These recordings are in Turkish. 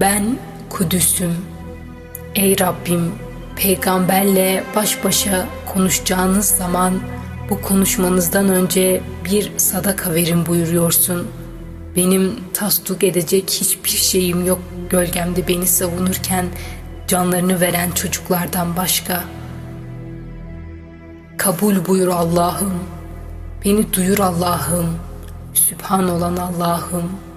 Ben Kudüs'üm. Ey Rabbim, peygamberle baş başa konuşacağınız zaman bu konuşmanızdan önce bir sadaka verin buyuruyorsun. Benim tasduk edecek hiçbir şeyim yok gölgemde beni savunurken canlarını veren çocuklardan başka. Kabul buyur Allah'ım. Beni duyur Allah'ım. Sübhan olan Allah'ım.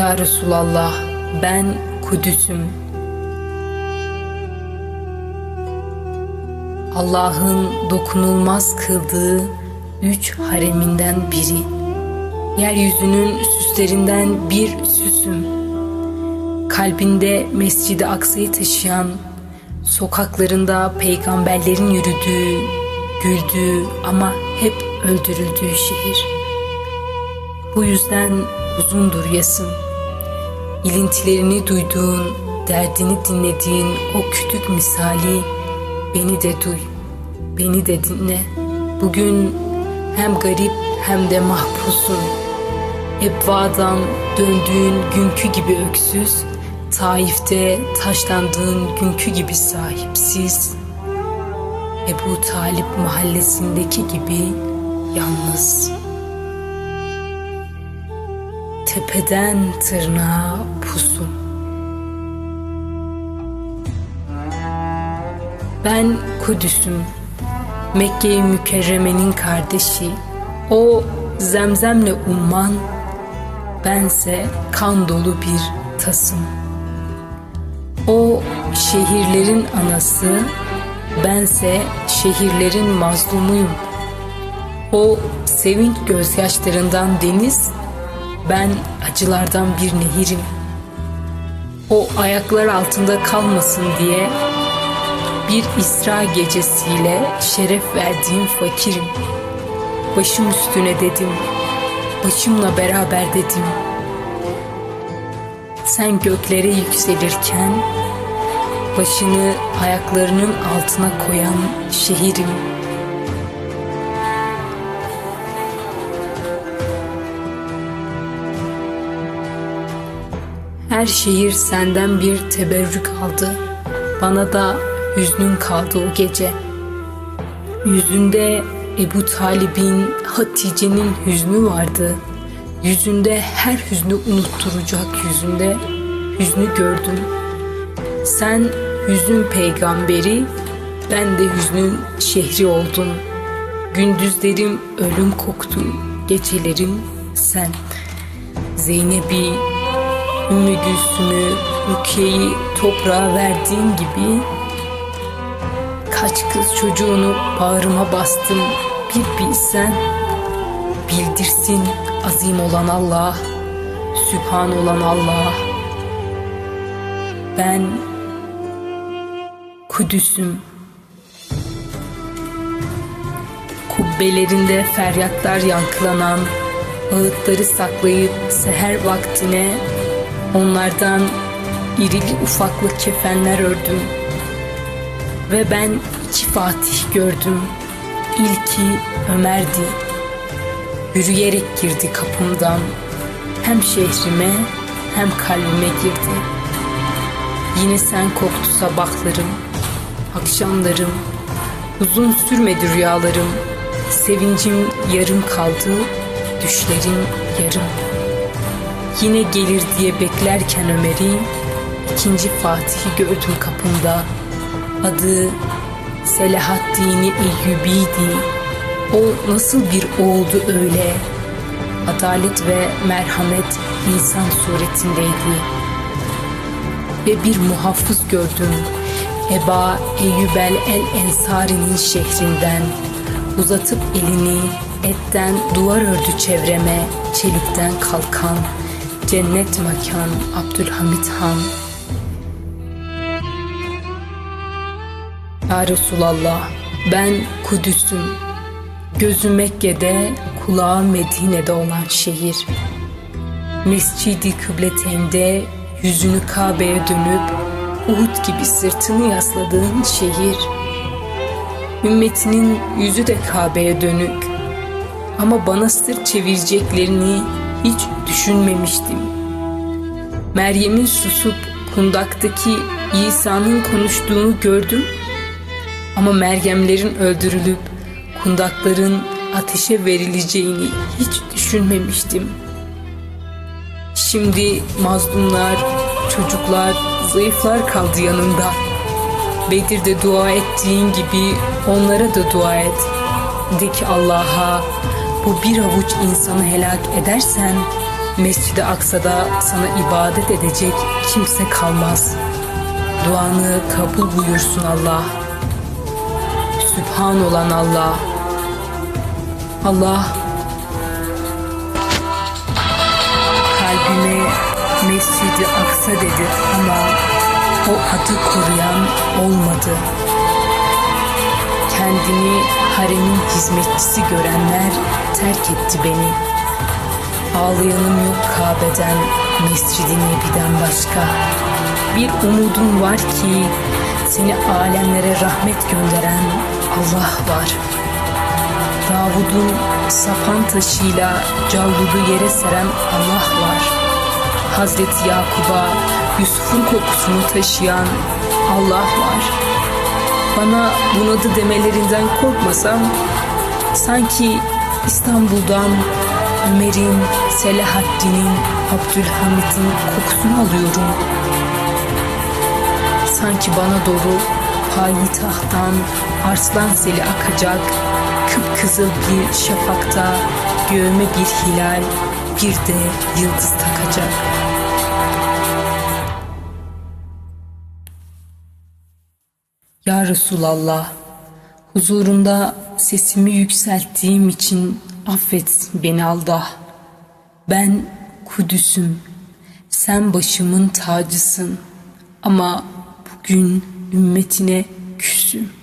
Ya Resulallah ben Kudüs'üm. Allah'ın dokunulmaz kıldığı üç hareminden biri. Yeryüzünün süslerinden bir süsüm. Kalbinde Mescid-i Aksa'yı taşıyan, sokaklarında peygamberlerin yürüdüğü, güldüğü ama hep öldürüldüğü şehir. Bu yüzden uzundur yasın. İlintilerini duyduğun, derdini dinlediğin o kütük misali beni de duy, beni de dinle. Bugün hem garip hem de mahpusun. Ebvadan döndüğün günkü gibi öksüz, Taif'te taşlandığın günkü gibi sahipsiz, Ebu Talip mahallesindeki gibi yalnız. Tepeden tırnağa pusum. Ben Kudüs'üm, Mekke-i Mükerreme'nin kardeşi, o zemzemle umman, bense kan dolu bir tasım. O şehirlerin anası, bense şehirlerin mazlumuyum. O sevinç gözyaşlarından deniz, ben acılardan bir nehirim. O ayaklar altında kalmasın diye bir İsra gecesiyle şeref verdiğim fakirim. Başım üstüne dedim, başımla beraber dedim. Sen göklere yükselirken başını ayaklarının altına koyan şehirim. Her şehir senden bir teberrük aldı. Bana da hüznün kaldı o gece. Yüzünde Ebu Talib'in, Hatice'nin hüznü vardı. Yüzünde her hüznü unutturacak yüzünde hüznü gördüm. Sen hüzün peygamberi, ben de hüznün şehri oldum. Gündüzlerim ölüm koktu, gecelerim sen. Zeynep'i, Ümmü Gülsüm'ü, Rukiye'yi toprağa verdiğin gibi kaç kız çocuğunu bağrıma bastım. Bir bilsen bildirsin azim olan Allah sübhan olan Allah. Ben Kudüs'üm. Kubbelerinde feryatlar yankılanan ağıtları saklayıp seher vaktine onlardan irili ufaklı kefenler ördüm ve ben iki Fatih gördüm. İlki Ömer'di. Yürüyerek girdi kapımdan. Hem şehrime hem kalbime girdi. Yine sen koktu sabahlarım, akşamlarım. Uzun sürmedi rüyalarım. Sevincim yarım kaldı, düşlerim yarım. Yine gelir diye beklerken Ömer'i, ikinci Fatih'i gördüm kapımda. Adı Selahaddin Eyyubi'ydi. O nasıl bir oğuldu öyle? Adalet ve merhamet insan suretindeydi. Ve bir muhafız gördüm. Eba Eyyubel el Ensari'nin şehrinden. Uzatıp elini etten duvar ördü çevreme, çelikten kalkan. Cennet mekan Abdülhamit Han. Ya Resulallah ben Kudüs'üm. Gözü Mekke'de, kulağı Medine'de olan şehir. Mescidi kıbletende yüzünü Kabe'ye dönüp Uhud gibi sırtını yasladığın şehir. Ümmetinin yüzü de Kabe'ye dönük. Ama bana sırt çevireceklerini hiç düşünmemiştim. Meryem'in susup kundaktaki İsa'nın konuştuğunu gördüm. Ama Meryemlerin öldürülüp kundakların ateşe verileceğini hiç düşünmemiştim. Şimdi mazlumlar, çocuklar, zayıflar kaldı yanında. Bedir'de dua ettiğin gibi onlara da dua et. De ki Allah'a bu bir avuç insanı helak edersen Mescid-i Aksa'da sana ibadet edecek kimse kalmaz. Duanı kabul buyursun Allah. Sübhan olan Allah. Allah kalbime Mescid-i Aksa dedi ama o adı koruyan olmadı. Kendini haremin hizmetçisi görenler terk etti beni. Ağlayanım yok Kabe'den, Mescid-i Nebi'den başka. Bir umudum var ki seni alemlere rahmet gönderen Allah var. Davud'un sapan taşıyla Cavlud'u yere seren Allah var. Hazreti Yakub'a Yusuf'un kokusunu taşıyan Allah var. Bana bunadı demelerinden korkmasam sanki İstanbul'dan Ömer'in, Selahaddin'in, Abdülhamit'in kokusunu alıyorum. Sanki bana doğru payitahttan arslan seli akacak, kıpkızıl bir şafakta göğüme bir hilal, bir de yıldız takacak. Ya Resulallah, huzurunda sesimi yükselttiğim için affet beni Allah. Ben Kudüs'üm, sen başımın tacısın ama bugün ümmetine küsüm.